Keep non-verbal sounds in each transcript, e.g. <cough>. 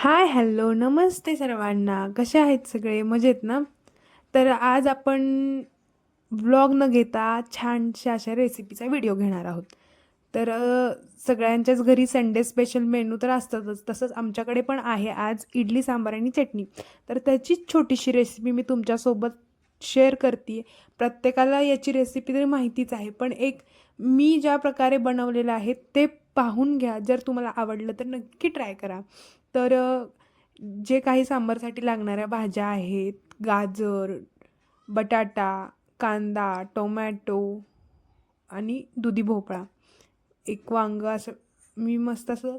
Hi hello. नमस्ते सर्वांना. कसे आहेत सगळे? मजेत ना? तर आज आपण व्लॉग न घेता छानशा अशा रेसिपीचा व्हिडिओ घेणार आहोत. तर सगळ्यांच्याच घरी संडे स्पेशल मेनू तर असतातच. तसंच आमच्याकडे पण आहे आज इडली सांबार आणि चटणी. तर त्याचीच छोटीशी रेसिपी मी तुमच्यासोबत शेअर करते प्रत्येकाला याची रेसिपी तरी माहितीच आहे. पण एक मी ज्या प्रकारे बनवलेलं आहे ते पाहून घ्या. जर तुम्हाला आवडलं तर नक्की ट्राय करा. तर जे काही सांबारसाठी लागणाऱ्या भाज्या आहेत गाजर बटाटा कांदा टोमॅटो आणि दुधी भोपळा एक वांग असं मी मस्त असं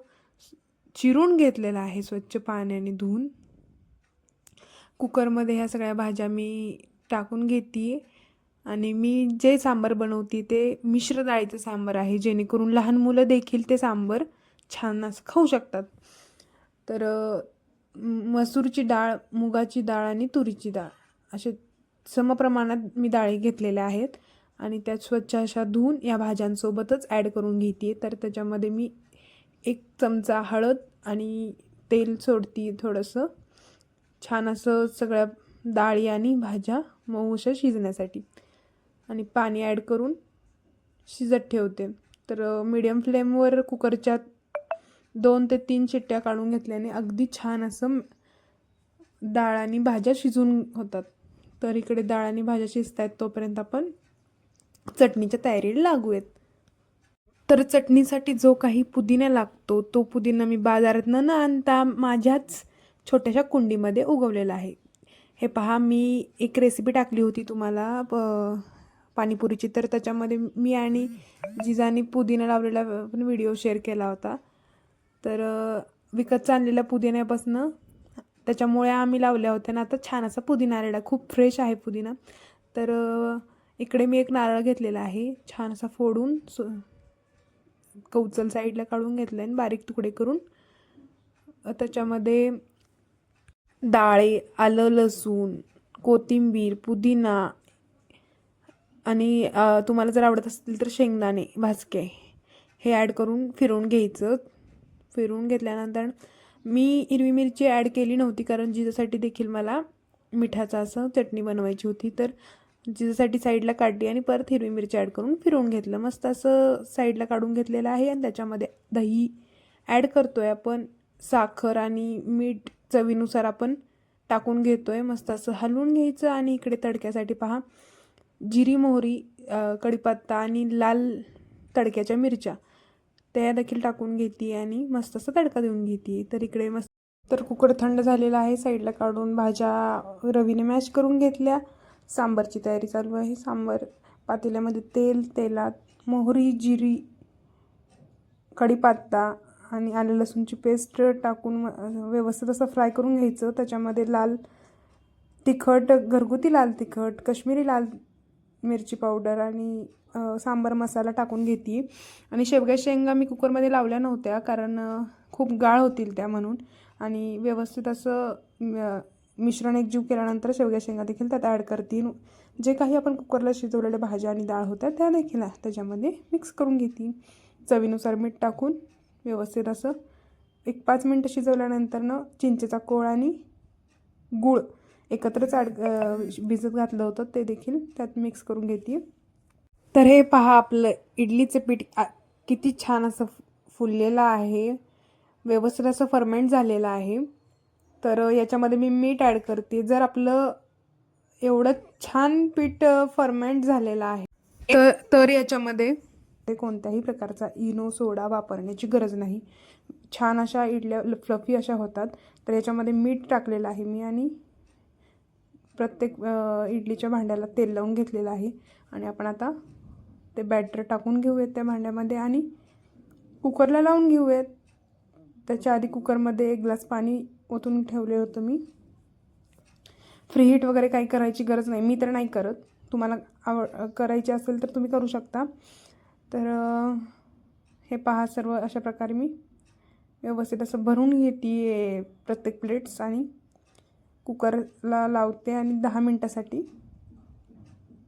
चिरून घेतलेलं आहे स्वच्छ पाण्याने धुवून. कुकरमध्ये ह्या सगळ्या भाज्या मी टाकून घेते आणि मी जे सांबार बनवते ते मिश्र डाळीचं सांबार आहे जेणेकरून लहान मुलं देखील ते सांबार छान असं खाऊ शकतात. तर मसूरची डाळ मुगाची डाळ आणि तुरीची डाळ असे समप्रमाणात मी डाळी घेतलेल्या आहेत आणि त्यात स्वच्छ अशा धुवून या भाज्यांसोबतच ॲड करून घेते तर त्याच्यामध्ये मी एक चमचा हळद आणि तेल सोडते थोडंसं. छान असं सगळ्या डाळी आणि भाज्या मऊशा शिजण्यासाठी. आणि पाणी ॲड करून शिजत ठेवते. तर मीडियम फ्लेमवर कुकरच्या दोन ते तीन शिट्ट्या काढून घेतल्याने अगदी छान असं डाळ आणि भाज्या शिजून होतात. तर इकडे डाळ आणि भाज्या शिजत आहेत तोपर्यंत आपण चटणीच्या तयारीला लागूयात. तर चटणीसाठी जो काही पुदिना लागतो तो पुदिना मी बाजारातनं न आणता माझ्याच छोट्याशा कुंडीमध्ये उगवलेला आहे. हे पहा मी एक रेसिपी टाकली होती तुम्हाला प- पाणीपुरीची. तर त्याच्यामध्ये मी आणि जिजानी पुदिना लावलेला पण व्हिडिओ शेअर केला होता. तर विकत विकतचा आणलेल्या पुदिन्यापासनं त्याच्यामुळे आम्ही लावल्या होत्या. ना आता छान असा पुदिना आलेला खूप फ्रेश आहे पुदिना. तर इकडे मी एक नारळ घेतलेला आहे. छान असा फोडून सु कवचल साईडला काढून घेतलं आणि बारीक तुकडे करून. त्याच्यामध्ये डाळे आलं लसूण कोथिंबीर पुदिना आणि तुम्हाला जर आवडत असतील तर शेंगदाणे भाजके हे ॲड करून फिरवून घ्यायचं. फिरवून घेतल्यानंतर मी हिरवी मिरची ॲड केली नव्हती कारण जिजासाठी देखील मला मिठाचं असं चटणी बनवायची होती. तर जिजासाठी साईडला काढली आणि परत हिरवी मिरची ॲड करून फिरवून घेतलं. मस्त असं साईडला काढून घेतलेलं आहे आणि त्याच्यामध्ये दही ॲड करतो आहे आपण. साखर आणि मीठ चवीनुसार आपण टाकून घेतो आहे मस्त असं हलवून घ्यायचं आणि इकडे तडक्यासाठी पहा. जिरी मोहरी कढीपत्ता आणि लाल तडक्याच्या मिरच्या. त्या देखील टाकून घेते आणि मस्त असा तडका देऊन घेते तर इकडे मस्त तर कुकर थंड झालेला आहे. साईडला काढून भाज्या रवीने मॅश करून घेतल्या. सांबारची तयारी चालू आहे. सांबार पातेल्यामध्ये तेल तेलात मोहरी जिरी कढीपत्ता आणि आलं लसूणची पेस्ट टाकून व्यवस्थित असं फ्राय करून घ्यायचं. त्याच्यामध्ये लाल तिखट घरगुती लाल तिखट काश्मीरी लाल मिरची पावडर आणि सांबार मसाला टाकून घेते. आणि शेवग्या शेंगा मी कुकरमध्ये लावल्या नव्हत्या कारण खूप गाळ होतील त्या म्हणून. आणि व्यवस्थित असं मिश्रण एकजीव केल्यानंतर शेवग्या शेंगा देखील त्यात ॲड करतील जे काही आपण कुकरला शिजवलेल्या भाज्या आणि डाळ होत्या त्या देखील त्याच्यामध्ये मिक्स करून घेतील चवीनुसार मीठ टाकून व्यवस्थित असं एक पाच मिनटं शिजवल्यानंतरनं चिंचेचा कोळ आणि गूळ एकत्रच ॲड भिजत घातलं होतं ते देखील त्यात मिक्स करून घेते तर हे पहा आपलं इडलीचं पीठ. किती छान असं फुललेलं आहे. व्यवस्थित असं फर्मेंट झालेलं आहे. तर याच्यामध्ये मी मीठ ॲड करते. जर आपलं एवढं छान पीठ फर्मेंट झालेलं आहे. तर तर याच्यामध्ये ते कोणत्याही प्रकारचा इनो सोडा वापरण्याची गरज नाही. छान अशा इडल्या फ्लफी अशा होतात. तर याच्यामध्ये मीठ टाकलेलं आहे मी आणि प्रत्येक इडलीच्या भांड्याला तेल लावून घेतलेलं आहे. आणि आपण आता ते बॅटर टाकून घेऊयात त्या भांड्यामध्ये आणि कुकरला लावून घेऊयात. त्याच्या आधी कुकरमध्ये एक ग्लास पाणी ओतून ठेवले होतं मी. फ्री हीट वगैरे काही करायची गरज नाही. मी तर नाही करत. तुम्हाला आवड करायची असेल तर तुम्ही करू शकता. तर हे पहा सर्व अशा प्रकारे मी व्यवस्थित असं भरून घेते प्रत्येक प्लेट्स आणि कुकरला लावते आणि दहा मिनटासाठी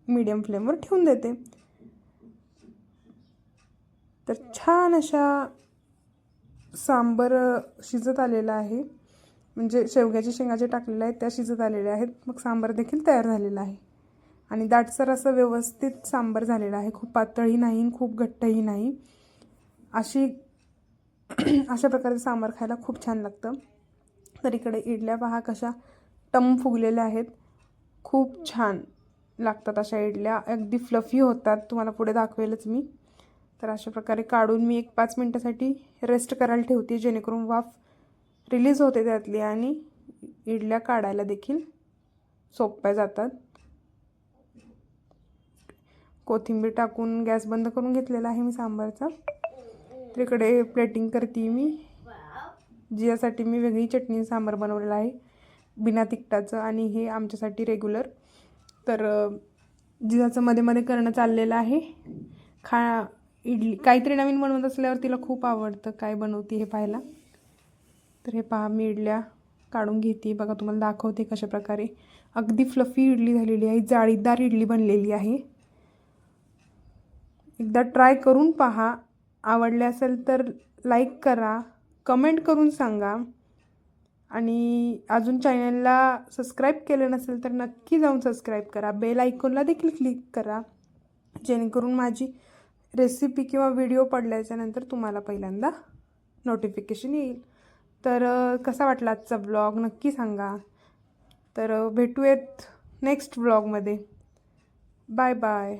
मीडियम फ्लेमवर ठेवून देते. तर छान अशा सांबर शिजत आलेला आहे. म्हणजे शेवग्याच्या शेंगा जे टाकलेल्या आहेत त्या शिजत आलेल्या आहेत. मग सांबार देखील तयार झालेला आहे. आणि दाटसर असं व्यवस्थित सांबार झालेला आहे. खूप पातळही नाही खूप घट्टही नाही. अशी <clears throat> अशा प्रकारचं सांबार खायला खूप छान लागतं. तर इकडे इडल्या पहा कशा टम फुगलेल्या आहेत. खूप छान लागतात अशा इडल्या. अगदी फ्लफी होतात. तुम्हाला पुढे दाखवेलच मी. तर अशा प्रकारे काढून मी एक पाच मिनटासाठी रेस्ट करायला ठेवते जेणेकरून वाफ रिलीज होते त्यातली आणि इडल्या काढायला देखील सोप्या जातात. कोथिंबीर टाकून गॅस बंद करून घेतलेला आहे मी सांबारचा. तिकडे प्लेटिंग करते मी. जियासाठी मी वेगळी चटणी सांबार बनवलेला आहे. बिना तिखटाचं आणि हे आमच्यासाठी रेग्युलर तर जिजाचं मध्ये मध्ये करणं चाललेलं आहे. खा इडली काहीतरी नवीन बनवत असल्यावर तिला खूप आवडतं काय बनवते हे पाहायला. तर हे पहा मी इडल्या काढून घेते. बघा तुम्हाला दाखवते कशा प्रकारे अगदी फ्लफी इडली झालेली आहे. जाळीदार इडली बनलेली आहे. एकदा ट्राय करून पहा. आवडले असेल तर लाईक करा. कमेंट करून सांगा. आणि अजून चॅनलला सबस्क्राईब केलं नसेल तर नक्की जाऊन सबस्क्राईब करा. बेल आयकॉनला देखील क्लिक करा. जेणेकरून माझी रेसिपी किंवा व्हिडिओ पडल्याच्यानंतर तुम्हाला पहिल्यांदा नोटिफिकेशन येईल. तर कसा वाटला आजचा ब्लॉग नक्की सांगा. तर भेटूयात नेक्स्ट ब्लॉगमध्ये. Bye bye.